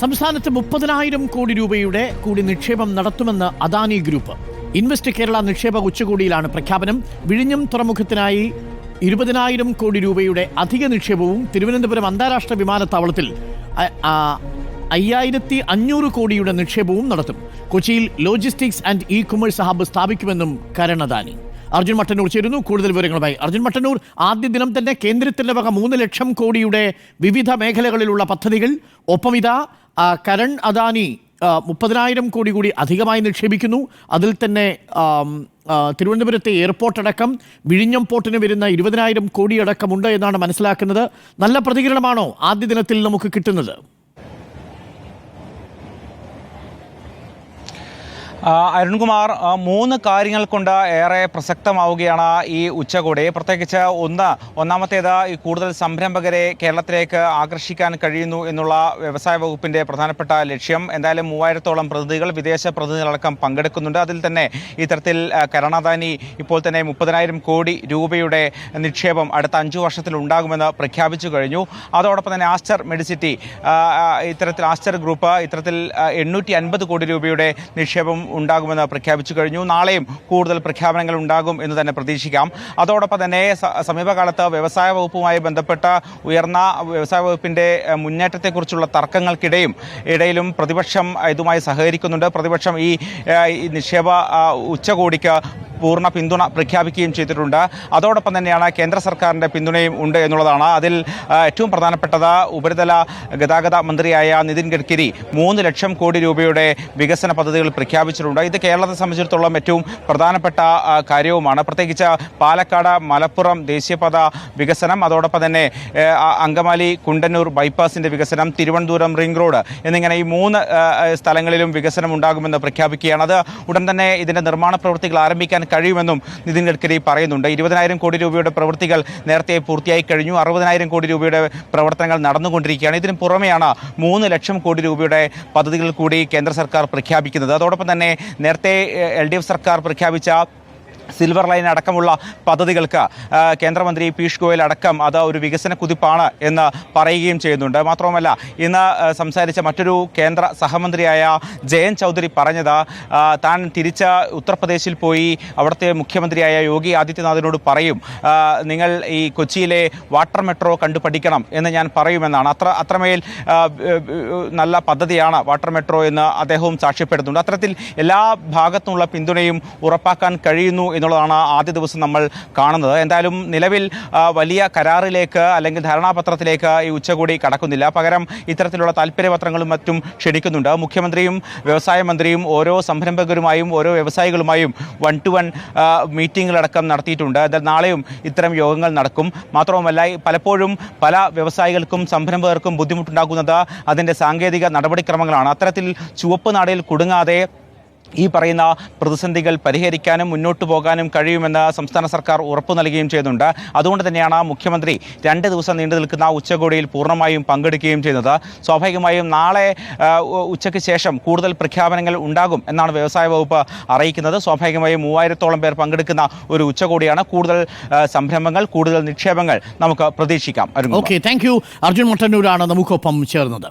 സംസ്ഥാനത്ത് മുപ്പതിനായിരം കോടി രൂപയുടെ കൂടി നിക്ഷേപം നടത്തുമെന്ന് അദാനി ഗ്രൂപ്പ്. ഇൻവെസ്റ്റ് കേരള നിക്ഷേപ ഉച്ചകോടിയിലാണ് പ്രഖ്യാപനം. വിഴിഞ്ഞം തുറമുഖത്തിനായി ഇരുപതിനായിരം കോടി രൂപയുടെ അധിക നിക്ഷേപവും തിരുവനന്തപുരം അന്താരാഷ്ട്ര വിമാനത്താവളത്തിൽ അയ്യായിരത്തി അഞ്ഞൂറ് കോടിയുടെ നിക്ഷേപവും നടത്തും. കൊച്ചിയിൽ logistics and e commerce hub സ്ഥാപിക്കുമെന്നും കരണദാനി അർജുൻ മട്ടന്നൂർ ചേരുന്നു. കൂടുതൽ വിവരങ്ങളുമായി അർജുൻ മട്ടന്നൂർ. ആദ്യ ദിനം തന്നെ കേന്ദ്രത്തിന്റെ വക മൂന്ന് ലക്ഷം കോടിയുടെ വിവിധ മേഖലകളിലുള്ള പദ്ധതികൾ. ഒപ്പം കരൺ അദാനി മുപ്പതിനായിരം കോടി കൂടി അധികമായി നിക്ഷേപിക്കുന്നു. അതിൽ തന്നെ തിരുവനന്തപുരത്തെ എയർപോർട്ട് അടക്കം വിഴിഞ്ഞം പോർട്ടിന് വരുന്ന ഇരുപതിനായിരം കോടി അടക്കമുണ്ട് എന്നാണ് മനസ്സിലാക്കുന്നത്. നല്ല പ്രതികരണമാണോ ആദ്യ ദിനത്തിൽ നമുക്ക് കിട്ടുന്നത്? അരുൺകുമാർ മൂന്ന് കാര്യങ്ങൾ കൊണ്ട് ഏറെ പ്രസക്തമാവുകയാണ് ഈ ഉച്ചകോടി. പ്രത്യേകിച്ച് ഒന്ന് ഒന്നാമത്തേത് ഈ കൂടുതൽ സംരംഭകരെ കേരളത്തിലേക്ക് ആകർഷിക്കാൻ കഴിയുന്നു എന്നുള്ള വ്യവസായ വകുപ്പിന്റെ പ്രധാനപ്പെട്ട ലക്ഷ്യം. എന്തായാലും മൂവായിരത്തോളം പ്രതിനിധികൾ വിദേശ പ്രതിനിധികളടക്കം പങ്കെടുക്കുന്നുണ്ട്. അതിൽ തന്നെ ഇത്തരത്തിൽ കരണാദാനി ഇപ്പോൾ തന്നെ മുപ്പതിനായിരം കോടി രൂപയുടെ നിക്ഷേപം അടുത്ത അഞ്ചു വർഷത്തിൽ ഉണ്ടാകുമെന്ന് പ്രഖ്യാപിച്ചു കഴിഞ്ഞു. അതോടൊപ്പം തന്നെ ആസ്റ്റർ മെഡിസിറ്റി ഇത്തരത്തിൽ ആസ്റ്റർ ഗ്രൂപ്പ് ഇത്തരത്തിൽ എണ്ണൂറ്റി കോടി രൂപയുടെ നിക്ഷേപം ഉണ്ടാകുമെന്ന് പ്രഖ്യാപിച്ചു കഴിഞ്ഞു. നാളെയും കൂടുതൽ പ്രഖ്യാപനങ്ങൾ ഉണ്ടാകും എന്ന് തന്നെ പ്രതീക്ഷിക്കാം. അതോടൊപ്പം തന്നെ സമീപകാലത്ത് വ്യവസായ വകുപ്പുമായി ബന്ധപ്പെട്ട ഉയർന്ന വ്യവസായ വകുപ്പിന്റെ മുന്നേറ്റത്തെക്കുറിച്ചുള്ള തർക്കങ്ങൾക്കിടയും ഇടയിലും പ്രതിപക്ഷം ഇതുമായി സഹകരിക്കുന്നുണ്ട്. പ്രതിപക്ഷം ഈ നിക്ഷേപ ഉച്ചകോടിക്ക് പൂർണ പിന്തുണ പ്രഖ്യാപിക്കുകയും ചെയ്തിട്ടുണ്ട്. അതോടൊപ്പം തന്നെയാണ് കേന്ദ്ര സർക്കാരിന്റെ പിന്തുണയും ഉണ്ട് എന്നുള്ളതാണ്. അതിൽ ഏറ്റവും പ്രധാനപ്പെട്ടത് ഉപരിതല ഗതാഗത മന്ത്രിയായ നിതിൻ ഗഡ്കരി മൂന്ന് ലക്ഷം കോടി രൂപയുടെ വികസന പദ്ധതികൾ പ്രഖ്യാപിച്ചിട്ടുണ്ട്. ഇത് കേരളത്തെ സംബന്ധിച്ചിടത്തോളം ഏറ്റവും പ്രധാനപ്പെട്ട കാര്യവുമാണ്. പ്രത്യേകിച്ച് പാലക്കാട് മലപ്പുറം ദേശീയപാത വികസനം അതോടൊപ്പം തന്നെ അങ്കമാലി കുണ്ടന്നൂർ ബൈപ്പാസിന്റെ വികസനം തിരുവനന്തപുരം റിംഗ് റോഡ് എന്നിങ്ങനെ ഈ മൂന്ന് സ്ഥലങ്ങളിലും വികസനം ഉണ്ടാകുമെന്ന് പ്രഖ്യാപിക്കുകയാണ്. അത് ഉടൻ തന്നെ ഇതിന്റെ നിർമ്മാണ പ്രവൃത്തികൾ ആരംഭിക്കാൻ കഴിയുമെന്നും നിതിൻ ഗഡ്കരി പറയുന്നുണ്ട്. ഇരുപതിനായിരം കോടി രൂപയുടെ പ്രവൃത്തികൾ നേരത്തെ പൂർത്തിയായി കഴിഞ്ഞു. അറുപതിനായിരം കോടി രൂപയുടെ പ്രവർത്തനങ്ങൾ നടന്നുകൊണ്ടിരിക്കുകയാണ്. ഇതിന് പുറമെയാണ് മൂന്ന് ലക്ഷം കോടി രൂപയുടെ പദ്ധതികൾ കൂടി കേന്ദ്ര സർക്കാർ പ്രഖ്യാപിക്കുന്നത്. അതോടൊപ്പം തന്നെ നേരത്തെ എൽ സർക്കാർ പ്രഖ്യാപിച്ച സിൽവർ ലൈൻ അടക്കമുള്ള പദ്ധതികൾക്ക് കേന്ദ്രമന്ത്രി പീയൂഷ് ഗോയൽ അടക്കം അത് ഒരു വികസന കുതിപ്പാണ് എന്ന് പറയുകയും ചെയ്യുന്നുണ്ട്. മാത്രവുമല്ല ഇന്ന് സംസാരിച്ച മറ്റൊരു കേന്ദ്ര സഹമന്ത്രിയായ ജയൻ ചൗധരി പറഞ്ഞത് താൻ തിരിച്ച ഉത്തർപ്രദേശിൽ പോയി അവിടുത്തെ മുഖ്യമന്ത്രിയായ യോഗി ആദിത്യനാഥിനോട് പറയും നിങ്ങൾ ഈ കൊച്ചിയിലെ വാട്ടർ മെട്രോ കണ്ടു പഠിക്കണം എന്ന് ഞാൻ പറയുമെന്നാണ്. അത്ര അത്രമേൽ നല്ല പദ്ധതിയാണ് വാട്ടർ മെട്രോ എന്ന് അദ്ദേഹവും സാക്ഷ്യപ്പെടുത്തുന്നുണ്ട് അത്തരത്തിൽ എല്ലാ ഭാഗത്തുനിന്നുള്ള പിന്തുണയും ഉറപ്പാക്കാൻ കഴിയുന്നു എന്നുള്ളതാണ് ആദ്യ ദിവസം നമ്മൾ കാണുന്നത്. എന്തായാലും നിലവിൽ വലിയ കരാറിലേക്ക് അല്ലെങ്കിൽ ധാരണാപത്രത്തിലേക്ക് ഈ ഉച്ചകോടി കടക്കുന്നില്ല. പകരം ഇത്തരത്തിലുള്ള താല്പര്യപത്രങ്ങളും മറ്റും ക്ഷണിക്കുന്നുണ്ട്. മുഖ്യമന്ത്രിയും വ്യവസായ മന്ത്രിയും ഓരോ സംരംഭകരുമായും ഓരോ വ്യവസായികളുമായും വൺ ടു വൺ മീറ്റിങ്ങുകളടക്കം നടത്തിയിട്ടുണ്ട്. എന്നാൽ നാളെയും ഇത്തരം യോഗങ്ങൾ നടക്കും. മാത്രവുമല്ല പലപ്പോഴും പല വ്യവസായികൾക്കും സംരംഭകർക്കും ബുദ്ധിമുട്ടുണ്ടാക്കുന്നത് അതിന്റെ സാങ്കേതിക നടപടിക്രമങ്ങളാണ്. അത്തരത്തിൽ ചുവപ്പ് നാടയിൽ കുടുങ്ങാതെ ഈ പറയുന്ന പ്രതിസന്ധികൾ പരിഹരിക്കാനും മുന്നോട്ട് പോകാനും കഴിയുമെന്ന് സംസ്ഥാന സർക്കാർ ഉറപ്പു നൽകുകയും ചെയ്യുന്നുണ്ട്. അതുകൊണ്ട് തന്നെയാണ് മുഖ്യമന്ത്രി രണ്ട് ദിവസം നീണ്ടു നിൽക്കുന്ന ഉച്ചകോടിയിൽ പൂർണമായും പങ്കെടുക്കുകയും ചെയ്യുന്നത്. സ്വാഭാവികമായും നാളെ ഉച്ചയ്ക്ക് ശേഷം കൂടുതൽ പ്രഖ്യാപനങ്ങൾ ഉണ്ടാകും എന്നാണ് വ്യവസായ വകുപ്പ് അറിയിക്കുന്നത്. സ്വാഭാവികമായും മൂവായിരത്തോളം പേർ പങ്കെടുക്കുന്ന ഒരു ഉച്ചകോടിയാണ്. കൂടുതൽ സംരംഭങ്ങൾ കൂടുതൽ നിക്ഷേപങ്ങൾ നമുക്ക് പ്രതീക്ഷിക്കാം. ഓക്കെ താങ്ക് യു അർജുൻ മട്ടന്നൂരാണ് നമുക്കൊപ്പം ചേർന്നത്.